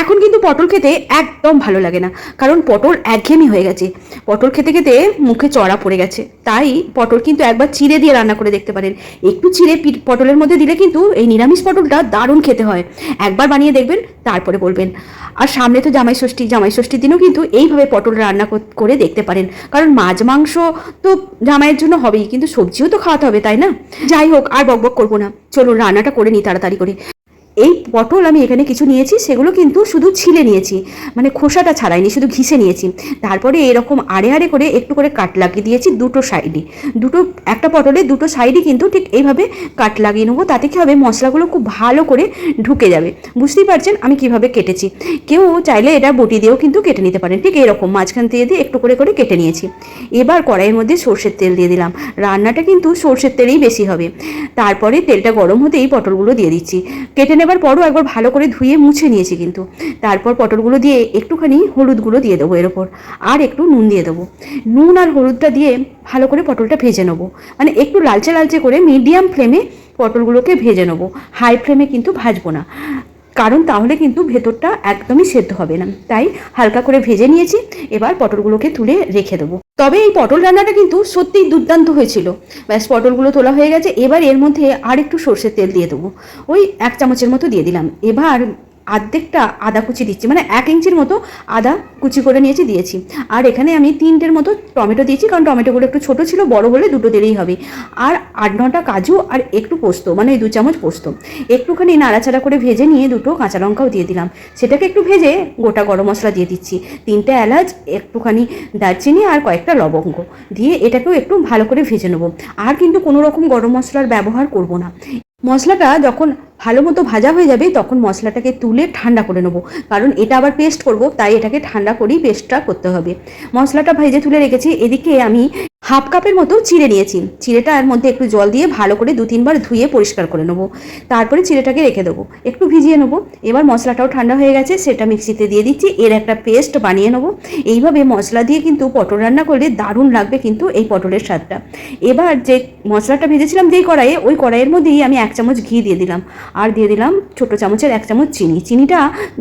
এখন কিন্তু পটল খেতে একদম ভালো লাগে না, কারণ পটল একঘেয়েমি হয়ে গেছে। পটল খেতে খেতে মুখে চড়া পড়ে গেছে। তাই পটল কিন্তু একবার চিড়ে দিয়ে রান্না করে দেখতে পারেন। একটু চিড়ে পটলের মধ্যে দিলে কিন্তু এই নিরামিষ পটলটা দারুণ খেতে হয়। একবার বানিয়ে দেখবেন, তারপরে বলবেন। আর সামনে তো জামাই ষষ্ঠী, জামাই ষষ্ঠীর দিনও কিন্তু এইভাবে পটল রান্না করে দেখতে পারেন। কারণ মাছ, মাংস তো জামাইয়ের জন্য হবেই, কিন্তু সবজিও তো খাওয়াতে হবে, তাই না? যাই হোক, আর বকবক করব না। চলুন, রান্নাটা করে নিই তাড়াতাড়ি করে। এই পটল আমি এখানে কিছু নিয়েছি, সেগুলো কিন্তু শুধু ছিলে নিয়েছি মানে খোসাটা ছাড়াইনি, শুধু ঘিসে নিয়েছি। তারপরে এরকম আড়ে আড়ে করে একটু করে কাট লাগিয়ে দিয়েছি দুটো সাইডে দুটো, একটা পটলে দুটো সাইডে কিন্তু ঠিক এইভাবে কাট লাগিয়ে নেব, তাতে কী হবে মশলাগুলো খুব ভালো করে ঢুকে যাবে। বুঝতেই পারছেন আমি কীভাবে কেটেছি। কেউ চাইলে এটা বটি দিয়েও কিন্তু কেটে নিতে পারেন, ঠিক এরকম মাঝখান দিয়ে দিয়ে একটু করে করে কেটে নিয়েছি। এবার কড়াইয়ের মধ্যে সর্ষের তেল দিয়ে দিলাম। রান্নাটা কিন্তু সর্ষের তেলেই বেশি হবে। তারপরে তেলটা গরম হতেই পটলগুলো দিয়ে দিচ্ছি। কেটে নেবার পরও একবার ভালো করে ধুয়ে মুছে নিয়েছি কিন্তু। তারপর পটলগুলো দিয়ে একটুখানি হলুদগুলো দিয়ে দেবো এর ওপর, আর একটু নুন দিয়ে দেবো। নুন আর হলুদটা দিয়ে ভালো করে পটলটা ভেজে নেব। মানে একটু লালচে লালচে করে মিডিয়াম ফ্লেমে পটলগুলোকে ভেজে নেব। হাই ফ্লেমে কিন্তু ভাজবো না। কারণ তাহলে কিন্তু ভেতরটা একদমই সেদ্ধ হবে না। তাই হালকা করে ভেজে নিয়েছি। এবার পটলগুলোকে তুলে রেখে দেবো। তবে এই পটল রান্নাটা কিন্তু সত্যিই দুর্দান্ত হয়েছিল। ব্যাস, পটলগুলো তোলা হয়ে গেছে। এবার এর মধ্যে আর একটু সর্ষের তেল দিয়ে দেবো। ওই এক চামচের মতো দিয়ে দিলাম। এবার আর্ধেকটা আদা কুচি দিচ্ছি মানে এক ইঞ্চির মতো আদা কুচি করে নিয়েছি, দিয়েছি। আর এখানে আমি তিনটের মতো টমেটো দিয়েছি, কারণ টমেটোগুলো একটু ছোটো ছিল, বড় হলে দুটো দিলেই হবে। আর আট নটা কাজু আর একটু পোস্ত মানে দু চামচ পোস্ত। একটুখানি নাড়াচাড়া করে ভেজে নিয়ে দুটো কাঁচা লঙ্কাও দিয়ে দিলাম। সেটাকে একটু ভেজে গোটা গরম মশলা দিয়ে দিচ্ছি। তিনটে এলাচ, একটুখানি দারচিনি আর কয়েকটা লবঙ্গ দিয়ে এটাকেও একটু ভালো করে ভেজে নেব। আর কিন্তু কোনো রকম গরম মশলার ব্যবহার করব না। মশলাটা যখন ভালো মতো ভাজা হয়ে যাবে, তখন মশলাটাকে তুলে ঠান্ডা করে নেব। কারণ এটা আবার পেস্ট করব, তাই এটাকে ঠান্ডা করেই পেস্টটা করতে হবে। মশলাটা ভেজে তুলে রেখেছি, এদিকে আমি হাফ কাপের মতো চিড়ে নিয়েছি। চিড়েটার মধ্যে একটু জল দিয়ে ভালো করে দু তিনবার ধুয়ে পরিষ্কার করে নেব। তারপরে চিড়েটাকে রেখে দেবো। একটু ভিজিয়ে নেব। এবার মশলাটাও ঠান্ডা হয়ে গেছে, সেটা মিক্সিতে দিয়ে দিচ্ছি। এর একটা পেস্ট বানিয়ে নেব। এইভাবে মশলা দিয়ে কিন্তু পটল রান্না করলে দারুণ লাগবে কিন্তু এই পটলের স্বাদটা। এবার যে মশলাটা ভেজেছিলাম যেই কড়াইয়ে, ওই কড়াইয়ের মধ্যেই আমি এক চামচ ঘি দিয়ে দিলাম। আর দিয়ে দিলাম ছোটো চামচের এক চামচ চিনি। চিনিটা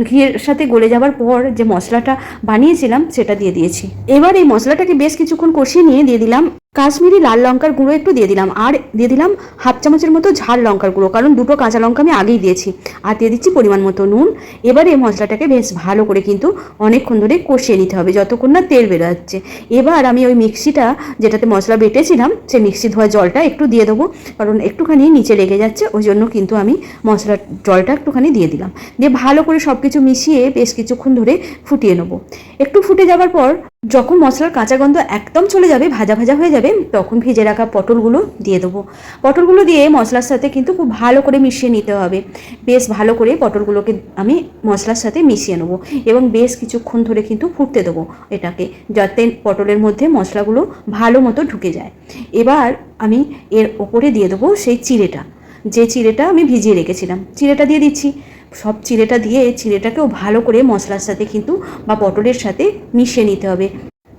ঘিয়ের সাথে গলে যাওয়ার পর যে মশলাটা বানিয়েছিলাম, সেটা দিয়ে দিয়েছি। এবার এই মশলাটাকে বেশ কিছুক্ষণ কষিয়ে নিয়ে দিয়ে দিলাম কাশ্মীরি লাল লঙ্কার গুঁড়ো একটু দিয়ে দিলাম, আর দিয়ে দিলাম হাফ চামচের মতো ঝাল লঙ্কার গুঁড়ো, কারণ দুটো কাঁচা লঙ্কা আমি আগেই দিয়েছি। আর দিয়ে দিচ্ছি পরিমাণ মতো নুন। এবার এই মশলাটাকে বেশ ভালো করে কিন্তু অনেকক্ষণ ধরে কষিয়ে নিতে হবে, যতক্ষণ না তেল বেরোচ্ছে। এবার আমি ওই মিক্সিটা, যেটাতে মশলা বেটেছিলাম, সেই মিক্সি ধোয়া জলটা একটু দিয়ে দেবো, কারণ একটুখানি নিচে লেগে যাচ্ছে, ওই জন্য কিন্তু আমি মশলার জলটা একটুখানি দিয়ে দিলাম। দিয়ে ভালো করে সব কিছু মিশিয়ে বেশ কিছুক্ষণ ধরে ফুটিয়ে নেব। একটু ফুটে যাওয়ার পর যখন মশলার কাঁচা গন্ধ একদম চলে যাবে, ভাজা ভাজা হয়ে যাবে, তখন ভেজে রাখা পটলগুলো দিয়ে দেবো। পটলগুলো দিয়ে মশলার সাথে কিন্তু খুব ভালো করে মিশিয়ে নিতে হবে। বেশ ভালো করে পটলগুলোকে আমি মশলার সাথে মিশিয়ে নেব এবং বেশ কিছুক্ষণ ধরে কিন্তু ফুটতে দেবো এটাকে, যাতে পটলের মধ্যে মশলাগুলো ভালো মতো ঢুকে যায়। এবার আমি এর ওপরে দিয়ে দেবো সেই চিড়েটা। যে চিড়েটা আমি ভিজিয়ে রেখেছিলাম। চিড়েটা দিয়ে দিচ্ছি। সব চিড়েটা দিয়ে চিড়েটাকেও ভালো করে মশলার সাথে কিন্তু বা পটলের সাথে মিশিয়ে নিতে হবে।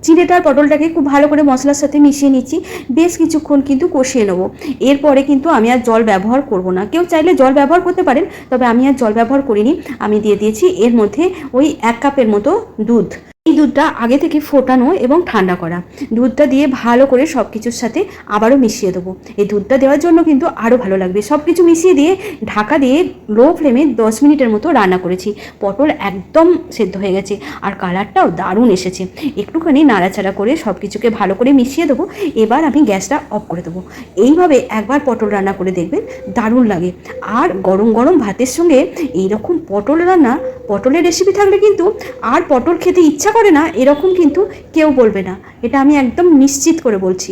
চিড়েটা আর পটলটাকে খুব ভালো করে মশলার সাথে মিশিয়ে নিচ্ছি, বেশ কিছুক্ষণ কিন্তু কষিয়ে নেব। এরপরে কিন্তু আমি আর জল ব্যবহার করব না। কেউ চাইলে জল ব্যবহার করতে পারেন, তবে আমি আর জল ব্যবহার করিনি। আমি দিয়ে দিয়েছি এর মধ্যে ওই এক কাপের মতো দুধ। এই দুধটা আগে থেকে ফোটানো এবং ঠান্ডা করা। দুধটা দিয়ে ভালো করে সব কিছুর সাথে আবারও মিশিয়ে দেবো। এই দুধটা দেওয়ার জন্য কিন্তু আরও ভালো লাগবে। সব কিছু মিশিয়ে দিয়ে ঢাকা দিয়ে লো ফ্লেমে দশ মিনিটের মতো রান্না করেছি। পটল একদম সেদ্ধ হয়ে গেছে আর কালারটাও দারুণ এসেছে। একটুখানি নাড়াচাড়া করে সব কিছুকে ভালো করে মিশিয়ে দেবো। এবার আমি গ্যাসটা অফ করে দেবো। এইভাবে একবার পটল রান্না করে দেখবেন দারুণ লাগে। আর গরম গরম ভাতের সঙ্গে এইরকম পটল রান্না পটলের রেসিপি থাকলে কিন্তু আর পটল খেতে ইচ্ছা করে না, এরকম কিন্তু কেউ বলবে না। এটা আমি একদম নিশ্চিত করে বলছি।